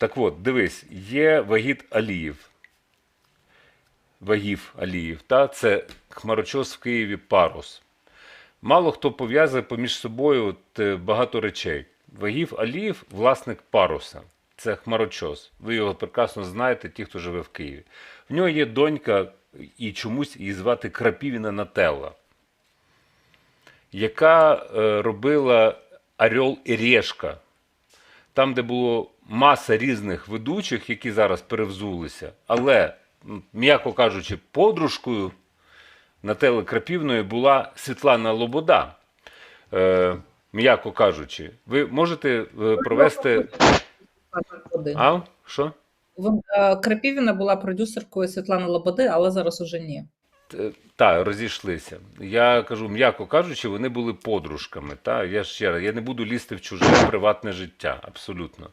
Так от, дивись, є Вагіт Аліїв. Вагів Аліїв. Та? Це хмарочос в Києві Парус. Мало хто пов'язує поміж собою от, е, багато речей. Вагів Аліїв власник паруса. Це хмарочос. Ви його прекрасно знаєте, ті, хто живе в Києві. В нього є донька, і чомусь її звати Крапівіна Нателла, яка е, робила Орел і Решка. Там, де було маса різних ведучих, які зараз перевзулися, але, м'яко кажучи, подружкою Нателли Крапівної була Світлана Лобода. Е, м'яко кажучи, ви можете е, провести. А? Що? Е, Крапівіна була продюсеркою Світлани Лободи, але зараз уже ні. Т- Так, розійшлися. Я кажу, м'яко кажучи, вони були подружками. Та? Я ще раз, я не буду лізти в чуже приватне життя, абсолютно.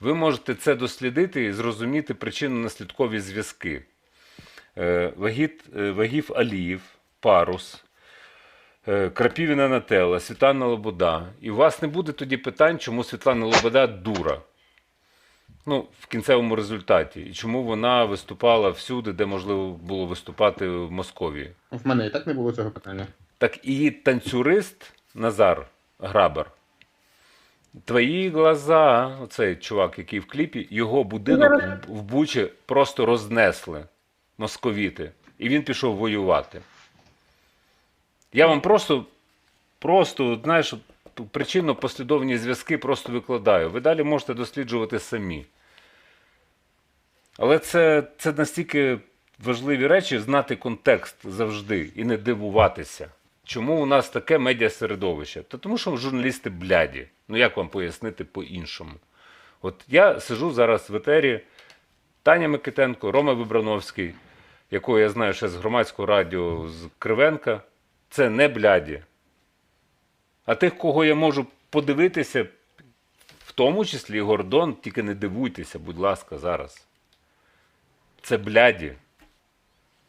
Ви можете це дослідити і зрозуміти причинно-наслідкові зв'язки. Е, Вагіт, е, Вагів Аліїв, Парус, е, Крапівіна Нателла, Світлана Лобода. І у вас не буде тоді питань, чому Світлана Лобода дура. Ну, в кінцевому результаті. І чому вона виступала всюди, де можливо було виступати в Московії. В мене і так не було цього питання. Так і танцюрист Назар Грабер. Твої глаза, оцей чувак, який в кліпі, його будинок в- в Бучі просто рознесли московіти. І він пішов воювати. Я вам просто, просто, знаєш, причинно-послідовні зв'язки просто викладаю. Ви далі можете досліджувати самі. Але це, це настільки важливі речі знати контекст завжди і не дивуватися. Чому у нас таке медіасередовище? Та тому що журналісти бляді. Ну як вам пояснити по-іншому? От я сижу зараз в етері, Таня Микитенко, Рома Вибрановський, якого я знаю ще з громадського радіо з Кривенка. Це не бляді. А тих, кого я можу подивитися, в тому числі і Гордон, тільки не дивуйтеся, будь ласка, зараз. Це бляді.